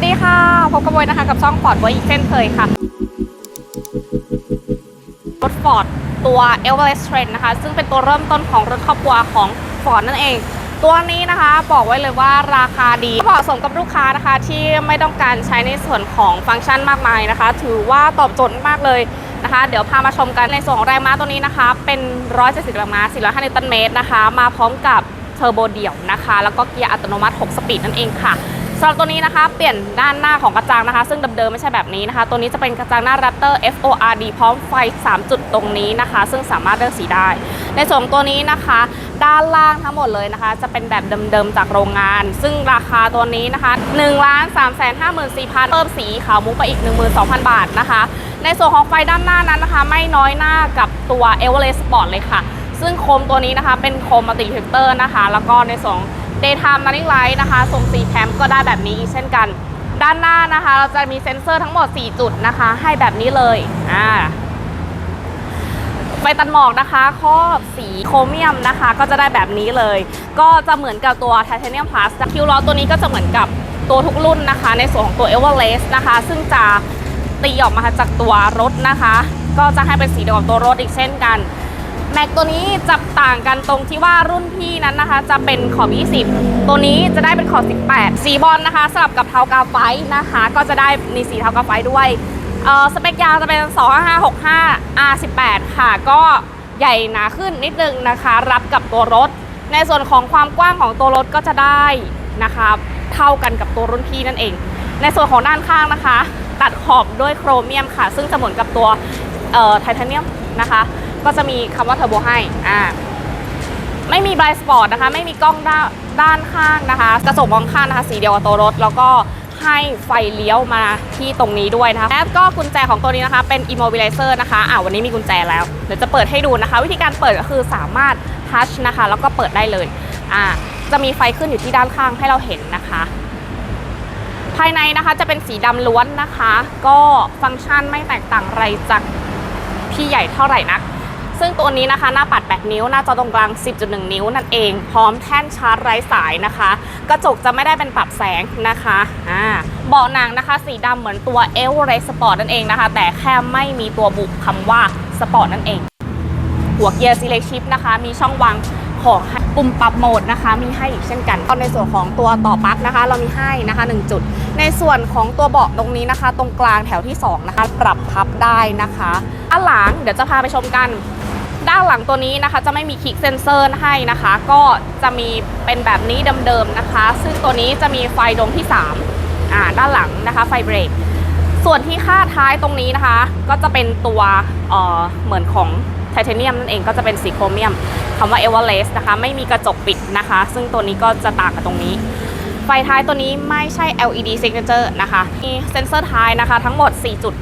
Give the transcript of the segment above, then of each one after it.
วัสดีค่ะ พบกับโบยนะคะกับช่องฟอร์ดไว้อีกเช่นเคยค่ะ รถฟอร์ดตัว e v e r e s t Trend นะคะ ซึ่งเป็นตัวเริ่มต้นของรถครอบครัวของฟอร์ดนั่นเอง ตัวนี้นะคะบอกไว้เลยว่าราคาดีเหมาะสมกับลูกค้านะคะ ที่ไม่ต้องการใช้ในส่วนของฟังก์ชันมากมายนะคะ ถือว่าตอบโจทย์มากเลยนะคะ เดี๋ยวพามาชมกันในส่วนของแรงม้าตัวนี้นะคะ เป็น 170แรงม้า405นิวตันเมตรนะคะ มาพร้อมกับเทอร์โบเดี่ยวนะคะ แล้วก็เกียร์อัตโนมัติ 6 สปีดนั่นเองค่ะ สำหรับตัวนี้นะคะ เปลี่ยนด้านหน้าของกระจังนะคะ ซึ่งเดิมๆไม่ใช่แบบนี้นะคะ ตัวนี้จะเป็นกระจังหน้า Raptor FORD พร้อมไฟ 3 จุดตรงนี้นะคะ ซึ่งสามารถเลือกสีได้ ในส่วนของตัวนี้นะคะ ด้านล่างทั้งหมดเลยนะคะ จะเป็นแบบเดิมๆจากโรงงาน ซึ่งราคาตัวนี้นะคะ1 3 5 4 0 0 0เพิ่มสีขาวมุกไปอีก 12,000 บาทนะคะ ในส่วนของไฟด้านหน้านั้นนะคะ ไม่น้อยหน้ากับตัว e v e r e s t Sport เลยค่ะ ซึ่งโคมตัวนี้นะคะเป็นโคมมัลติฟิลเตอร์นะคะ แล้วก็ในส่วนของ Daytime Running Light นะคะทรงสีแคมก็ได้แบบนี้อีกเช่นกัน ด้านหน้านะคะ เราจะมีเซ็นเซอร์ทั้งหมด 4 จุดนะคะ ให้แบบนี้เลยอ่าไฟตัดหมอกนะคะครอบสีโครเมียมนะคะ ก็จะได้แบบนี้เลย ก็จะเหมือนกับตัว Titanium Plus คิวล้อตัวนี้ก็จะเหมือนกับตัวทุกรุ่นนะคะ ในส่วนของตัว e v e r e s t นะคะ ซึ่งจะตีออกมาจากตัวรถนะคะ ก็จะให้เป็นสีเดียวกับตัวรถอีกเช่นกัน แม็กตัวนี้จะต่างกันตรงที่ว่ารุ่นพี่นั้นนะคะ จะเป็นขอบ 20 ตัวนี้จะได้เป็นขอบ 18 สีบอลนะคะสลับกับเทากาไฟนะคะ ก็จะได้มีสีเทากาไฟด้วยเอ่อสเปคยางจะเป็น 2565 R18 ค่ะ ก็ใหญ่หนาขึ้นนิดนึงนะคะ รับกับตัวรถ ในส่วนของความกว้างของตัวรถก็จะได้นะคะเท่ากันกับตัวรุ่นพี่นั่นเอง ในส่วนของด้านข้างนะคะ ตัดขอบด้วยโครเมียมค่ะ ซึ่งจะเหมือนกับตัวเอ่อไทเทเนียมนะคะ ก็จะมีคำว่าเทอร์โบให้อ่าไม่มีไบสปอร์ตนะคะ ไม่มีกล้องด้านด้านข้างนะคะ กระจกมองข้างนะคะ สีเดียวกับตัวรถ แล้วก็ให้ไฟเลี้ยวมาที่ตรงนี้ด้วยนะคะ แล้วก็กุญแจของตัวนี้นะคะ เป็น immobilizer นะคะ อ่าวันนี้มีกุญแจแล้ว เดี๋ยวจะเปิดให้ดูนะคะ วิธีการเปิดก็คือสามารถทัชนะคะ แล้วก็เปิดได้เลย อ่า จะมีไฟขึ้นอยู่ที่ด้านข้างให้เราเห็นนะคะ ภายในนะคะจะเป็นสีดำล้วนนะคะ ก็ฟังก์ชันไม่แตกต่างอะไรจากพี่ใหญ่เท่าไหร่นัก ซึ่งตัวนี้นะคะหน้าปัด 8 นิ้ว หน้าจอตรงกลาง 10.1 นิ้วนั่นเอง พร้อมแท่นชาร์จไร้สายนะคะ กระจกจะไม่ได้เป็นปรับแสงนะคะอ่าเบาะหนังนะคะ สีดำเหมือนตัว e v e r e s t Sport นั่นเองนะคะ แต่แค่ไม่มีตัวบุคำว่า Sport นั่นเอง หัวเกียร์ Select Shift นะคะ มีช่องวางของให้ปุ่มปรับโหมดนะคะ มีให้อีกเช่นกันก็ในส่วนของตัวต่อปลั๊กนะคะ เรามีให้นะคะ 1 จุด ในส่วนของตัวเบาะตรงนี้นะคะ ตรงกลางแถวที่ 2 นะคะ ปรับพับได้นะคะด้านหลังเดี๋ยวจะพาไปชมกัน ด้านหลังตัวนี้นะคะ จะไม่มีคลิกเซนเซอร์ให้นะคะ ก็จะมีเป็นแบบนี้เดิมๆนะคะ ซึ่งตัวนี้จะมีไฟดวงที่3อ่าด้านหลังนะคะไฟเบรกส่วนที่ค่าท้ายตรงนี้นะคะ ก็จะเป็นตัวเอ่อเหมือนของไทเทเนียมนั่นเองก็จะเป็นสีโครเมียมคำว่า e v e r e s t นะคะ ไม่มีกระจกปิดนะคะ ซึ่งตัวนี้ก็จะต่างกับตรงนี้ ไฟท้ายตัวนี้ไม่ใช่ LED signature นะคะ มีเซ็นเซอร์ท้ายนะคะ ทั้งหมด 4 จุด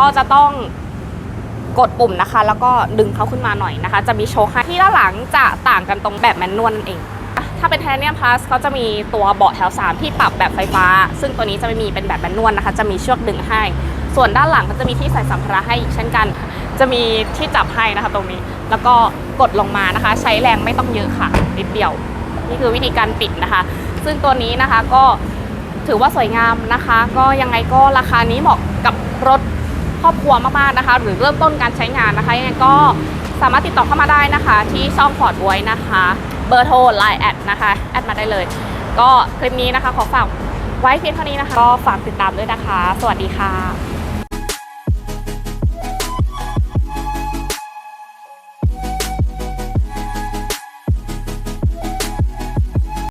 ก็จะต้องกดปุ่มนะคะ แล้วก็ดึงเขาขึ้นมาหน่อยนะคะ จะมีโชว์ให้ที่ด้านหลังจะต่างกันตรงแบบแมนนวลนั่นเอง ถ้าเป็น Titanium Plus เขาจะมีตัวเบาะแถว 3 ที่ปรับแบบไฟฟ้า ซึ่งตัวนี้จะไม่มีเป็นแบบแมนนวลนะคะ จะมีเชือกดึงให้ ส่วนด้านหลังก็จะมีที่ใส่สัมภาระให้อีกเช่นกัน จะมีที่จับให้นะคะตรงนี้ แล้วก็กดลงมานะคะ ใช้แรงไม่ต้องเยอะค่ะนิดเดียว นี่คือวิธีการปิดนะคะ ซึ่งตัวนี้นะคะก็ถือว่าสวยงามนะคะ ก็ยังไงก็ราคานี้เหมาะกับรถ ครอบครัวมากๆนะคะ หรือเริ่มต้นการใช้งานนะคะยังไงก็สามารถติดต่อเข้ามาได้นะคะ ที่ช่องพอร์ตไว้นะคะ เบอร์โทรไลน์แอดนะคะแอดมาได้เลย ก็คลิปนี้นะคะขอฝากไว้เพียงเท่านี้นะคะ ก็ฝากติดตามด้วยนะคะ สวัสดีค่ะ